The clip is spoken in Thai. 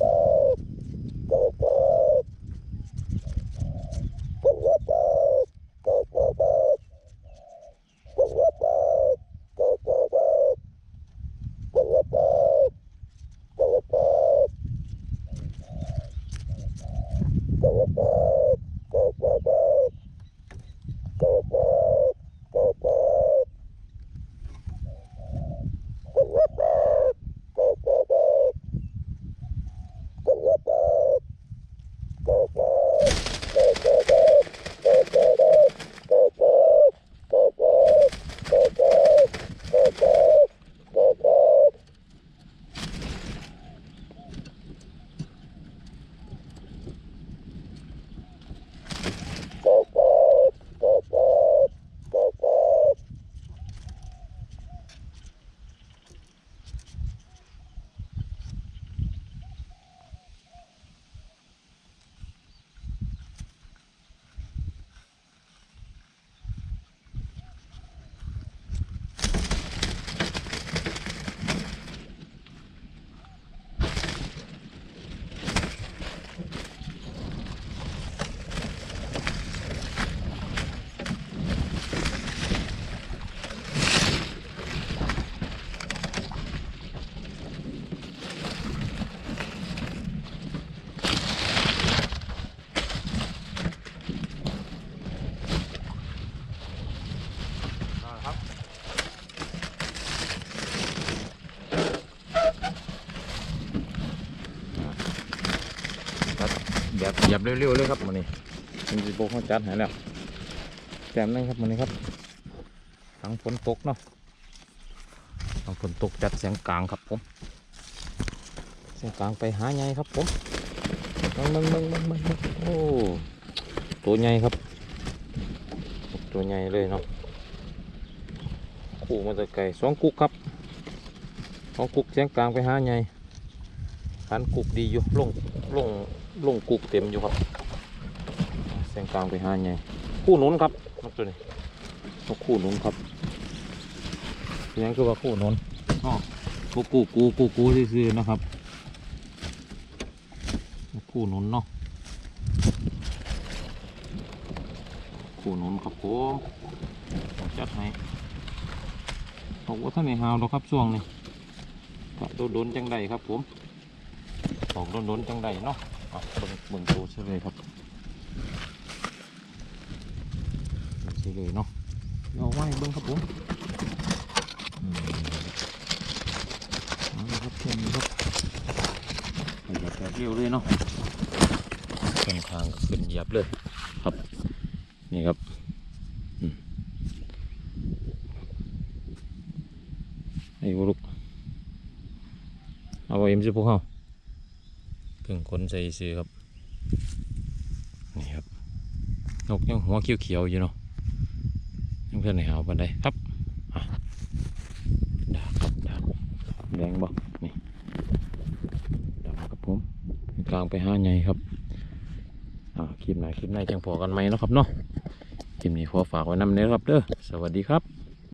Bye. แบบเหยียบเร็วๆเลยครับมันนี่มันจะโบกจัดให้แล้วแจมนั่นครับมันนี่ครับทั้งฝนตกเนาะทั้งฝนตกจัดเสียงกลางครับผมเสียงกลางไปหาไงครับผมมึงมึงมึงมึงมึงโอ้ตัวใหญ่ครับ ตัวใหญ่เลยเนาะคู่มาแตะไก่สองกุกครับสองกุกเสียงกลางไปหาไง พันกุกดีอยู่ลงลงลงกุกเต็มอยู่ครับเสียงกลางไปหาไงคู่หนุนครับนกตัวนี้นกคู่หนุนครับเสียงคือว่าคู่หนุนอ๋อกูกูกูกูกูซื่อๆนะครับนกคู่หนุนเนาะขู่หนุนครับผมผมจัดให้บอกว่าท่านในหาวดอกครับช่วงนี้ก็โดนโดนๆจังใดครับผม ออกโดนโดนๆจังใดเนาะอะเบิ่งเบิ่งตัวเฉลยครับเฉลยเนาะเอาไว้เบิ่งครับผมอืมเอาละครับเช่นนี้ครับเหยียบแบบเร็วเลยเนาะค่อนข้างขึ้นเหยียบเลยครับ นี่ครับอืมไอ้บุรุกเอาไว้เอ็มสิพวกเขาเพิ่งขนใส่ซื้อครับ นี่ครับ นกยังหัวเขียวๆอยู่เนาะยังเพื่อนในหาวปันไดครับอะดาบครับดาแดงบ่นี่ดาบครับผมกลางไปห้าไงครับอ่าคลิปไหนคลิปไหนจังพอกันไหมเนาะครับเนาะคลิปนี้ขอฝากไว้นำเนื้อครับเด้อสวัสดีครับ